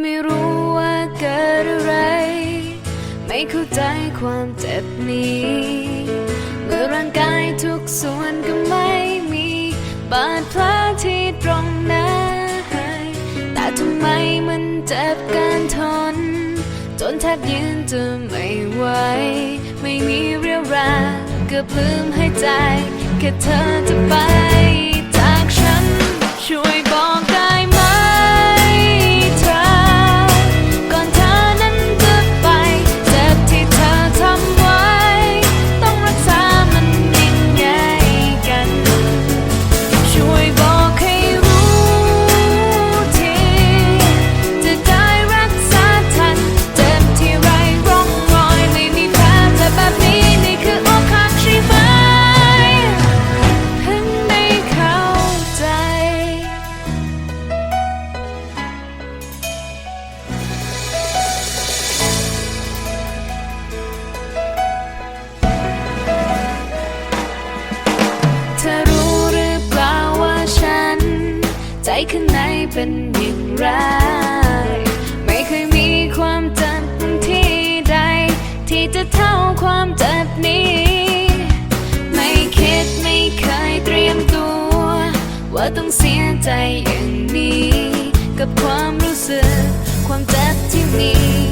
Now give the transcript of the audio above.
ไม่รู้ว่าเกิดอะไร ไม่เข้าใจความเจ็บนี้ เมื่อร่างกายทุกส่วนก็ไม่มีบาดแผลที่ตรงหน้าแต่ทำไมมันเจ็บการทน จนแทบยืนจะไม่ไหว ไม่มีเรียวแรงเกือบลืมหายใจ แค่เธอจะไปจากฉันช่วยบอก ข้างในเป็นอย่างไร ไม่เคยมีความจัดที่ใด ที่จะเท่าความเจ็บนี้ ไม่คิดไม่เคยเตรียมตัว ว่าต้องเสียใจอย่างนี้ กับความรู้สึกความเจ็บที่มี